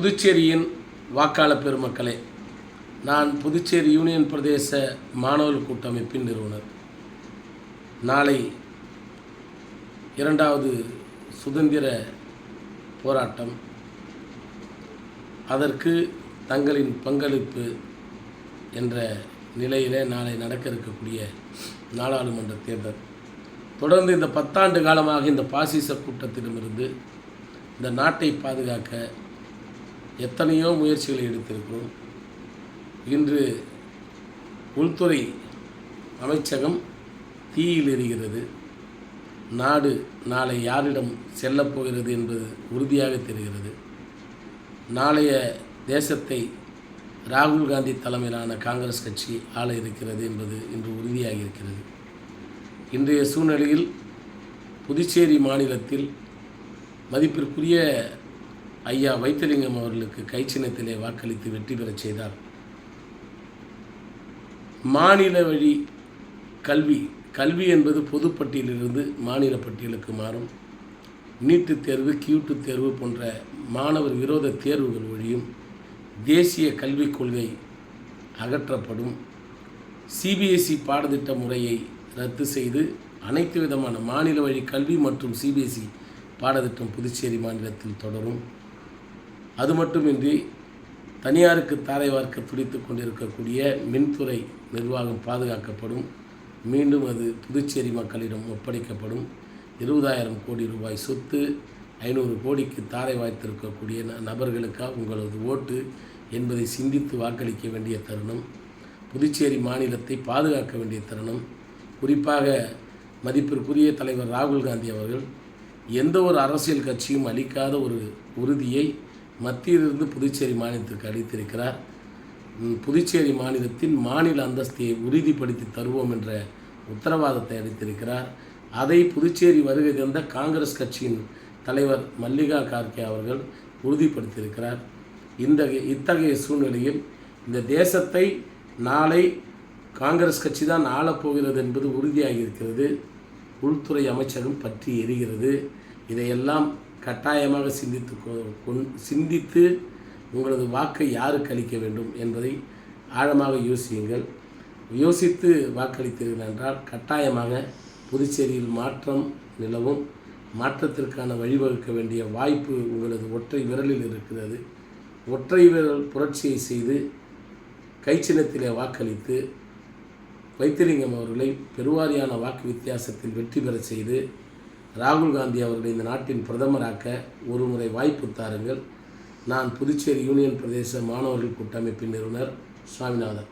புதுச்சேரியின் வாக்காளர் பெருமக்களே நான் புதுச்சேரி யூனியன் பிரதேச மாணவர் கூட்டமைப்பின் நிறுவனர். நாளை இரண்டாவது சுதந்திர போராட்டம். அதற்கு தங்களின் பங்களிப்பு என்ற நிலையிலே நாளை நடக்க இருக்கக்கூடிய நாடாளுமன்ற தேர்தல். தொடர்ந்து இந்த பத்தாண்டு காலமாக இந்த பாசிச கூட்டத்திடமிருந்து இந்த நாட்டை பாதுகாக்க எத்தனையோ முயற்சிகளை எடுத்திருக்கிறோம். இன்று உள்துறை அமைச்சகம் தீயில் எரிகிறது. நாடு நாளை யாரிடம் செல்லப்போகிறது என்பது உறுதியாக தெரிகிறது. நாளைய தேசத்தை ராகுல் காந்தி தலைமையிலான காங்கிரஸ் கட்சி ஆள இருக்கிறது என்பது இன்று உறுதியாகி இருக்கிறது. இன்றைய சூழ்நிலையில் புதுச்சேரி மாநிலத்தில் மதிப்பிற்குரிய ஐயா வைத்திலிங்கம் அவர்களுக்கு கைச்சின்னத்திலே வாக்களித்து வெற்றி பெறச் செய்தார். மாநில வழி கல்வி கல்வி என்பது பொதுப்பட்டியலிலிருந்து மாநில பட்டியலுக்கு மாறும். நீட்டுத் தேர்வு கியூட்டு தேர்வு போன்ற மாணவர் விரோத தேர்வுகள் ஒழியும். தேசிய கல்விக் கொள்கை அகற்றப்படும். சிபிஎஸ்இ பாடத்திட்ட முறையை ரத்து செய்து அனைத்து விதமான மாநில வழி கல்வி மற்றும் சிபிஎஸ்இ பாடத்திட்டம் புதுச்சேரி மாநிலத்தில் தொடரும். அது மட்டுமின்றி தனியாருக்கு தாரை வார்க்க துடித்து கொண்டிருக்கக்கூடிய மின்துறை நிர்வாகம் பாதுகாக்கப்படும். மீண்டும் அது புதுச்சேரி மக்களிடம் ஒப்படைக்கப்படும். இருபதாயிரம் கோடி ரூபாய் சொத்து ஐநூறு கோடிக்கு தாரை வாய்த்திருக்கக்கூடிய ந- நபர்களுக்காக உங்களது ஓட்டு என்பதை சிந்தித்து வாக்களிக்க வேண்டிய தருணம். புதுச்சேரி மாநிலத்தை பாதுகாக்க வேண்டிய தருணம். குறிப்பாக மதிப்பிற்குரிய தலைவர் ராகுல் காந்தி அவர்கள் எந்த ஒரு அரசியல் கட்சியும் அளிக்காத ஒரு உறுதியை மத்தியிலிருந்து புதுச்சேரி மாநிலத்திற்கு அளித்திருக்கிறார். புதுச்சேரி மாநிலத்தின் மாநில அந்தஸ்தை உறுதிப்படுத்தி தருவோம் என்ற உத்தரவாதத்தை அளித்திருக்கிறார். அதை புதுச்சேரி வருகை தந்த காங்கிரஸ் கட்சியின் தலைவர் மல்லிகா கார்கே அவர்கள் உறுதிப்படுத்தியிருக்கிறார். இந்த இத்தகைய சூழ்நிலையில் இந்த தேசத்தை நாளை காங்கிரஸ் கட்சி தான் ஆளப்போகிறது என்பது உறுதியாகி இருக்கிறது உள்துறை அமைச்சகம் பற்றி எரிகிறது. இதையெல்லாம் கட்டாயமாக சிந்தித்து கொ- கொண் சிந்தித்து உங்களது வாக்கை யாருக்கு அளிக்க வேண்டும் என்பதை ஆழமாக யோசியுங்கள். யோசித்து வாக்களித்தீர்கள் என்றால் கட்டாயமாக புதுச்சேரியில் மாற்றம் நிலவும். மாற்றத்திற்கான வழிவகுக்க வேண்டிய வாய்ப்பு உங்களது ஒற்றை விரலில் இருக்கிறது. ஒற்றை விரல் புரட்சியை செய்து கைச்சின்னத்திலே வாக்களித்து வைத்திலிங்கம் அவர்களை பெருவாரியான வாக்கு வித்தியாசத்தில் வெற்றி பெற செய்து ராகுல் காந்தி அவர்களை இந்த நாட்டின் பிரதமராக்க ஒரு முறை வாய்ப்பு தாருங்கள். நான் புதுச்சேரி யூனியன் பிரதேச மாணவர்கள் கூட்டமைப்பின் நிறுவனர் சுவாமிநாதன்.